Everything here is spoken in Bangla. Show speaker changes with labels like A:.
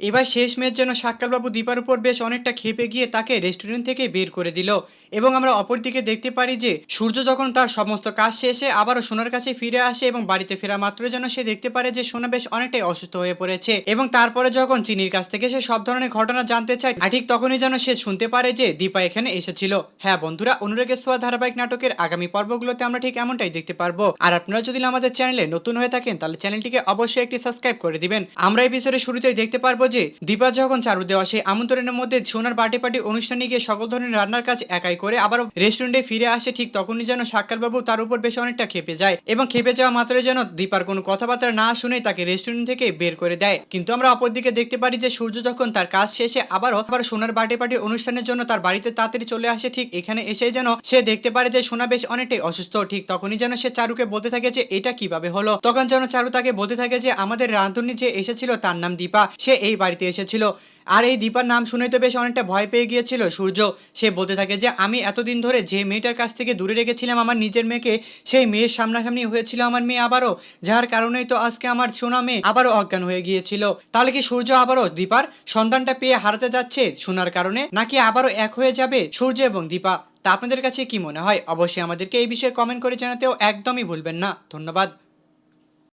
A: এবার শেষ মেয়ের জন্য সাক্কালবাবু দীপার উপর বেশ অনেকটা খেপে গিয়ে তাকে রেস্টুরেন্ট থেকে বের করে দিল। এবং আমরা অপরদিকে দেখতে পারি যে, সূর্য যখন তার সমস্ত কাজ শেষে আবারও সোনার কাছে ফিরে আসে এবং বাড়িতে ফেরা মাত্র যেন সে দেখতে পারে যে, সোনা বেশ অনেকটাই অসুস্থ হয়ে পড়েছে। এবং তারপরে যখন চিনির কাছ থেকে সে সব ধরনের ঘটনা জানতে চায়, আর ঠিক তখনই যেন সে শুনতে পারে যে, দীপা এখানে এসেছিল। হ্যাঁ বন্ধুরা, অনুরাগের সোয়া ধারাবাহিক নাটকের আগামী পর্বগুলোতে আমরা ঠিক এমনটাই দেখতে পারব। আর আপনারা যদি আমাদের চ্যানেলে নতুন হয়ে থাকেন, তাহলে চ্যানেলটিকে অবশ্যই একটি সাবস্ক্রাইব করে দিবেন। আমরা এই বিষয়ে শুরুতেই দেখতে পারব যে দীপা যখন চারু দেওয়া, সেই আমন্ত্রণের মধ্যে সোনার পার্টি পার্টি অনুষ্ঠানে গিয়ে সকল ধরনের রান্নার কাজ একাই করে আবার রেস্টুরেন্টে ফিরে আসে, ঠিক তখনই যেন সাক্ষাৎবাবু তার উপর বেশ অনেকটা খেপে যায় এবং খেপে যাওয়া মাত্রই যেন দীপার কোনো কথাবার্তা না শুনে তাকে রেস্টুরেন্ট থেকে বের করে দেয়। কিন্তু আমরা অপরদিকে দেখতে পারি যে সূর্য যখন তার কাজ শেষে আবারও আবার সোনার বার্থডে পার্টি অনুষ্ঠানের জন্য তার বাড়িতে তাড়াতাড়ি চলে আসে, ঠিক এখানে এসে যেন সে দেখতে পারে যে সোনা বেশ অনেকটাই অসুস্থ, ঠিক তখনই যেন সে চারুকে বলতে থাকে যে, এটা কীভাবে হলো? তখন যেন চারু তাকে বলতে থাকে যে, আমাদের রাঁধুনি যে এসেছিল তার নাম দীপা। সে এই বাড়িতে এসেছিল। আর এই দীপার নাম শুনে তো বেশ অনেকটা ভয় পেয়ে গিয়েছিল। সূর্য, সে বলতে থাকে যে, আমি এতদিন ধরে যে মেয়েটার কাছ থেকে দূরে রেখেছিলাম আমার নিজের মেয়েকে, সেই মেয়ের সামনাসামনি হয়েছিল আমার মেয়ে আবারও। যার কারণেই তো আজকে আমার সোনা মেয়ে আবারও অজ্ঞান হয়ে গিয়েছিল। তাহলে কি সূর্য আবারও দীপার সন্তানটা পেয়ে হারাতে যাচ্ছে সোনার কারণে, নাকি আবারও এক হয়ে যাবে সূর্য এবং দীপা? তা আপনাদের কাছে কি মনে হয়? অবশ্যই আমাদেরকে এই বিষয়ে কমেন্ট করে জানাতেও একদমই ভুলবেন না। ধন্যবাদ।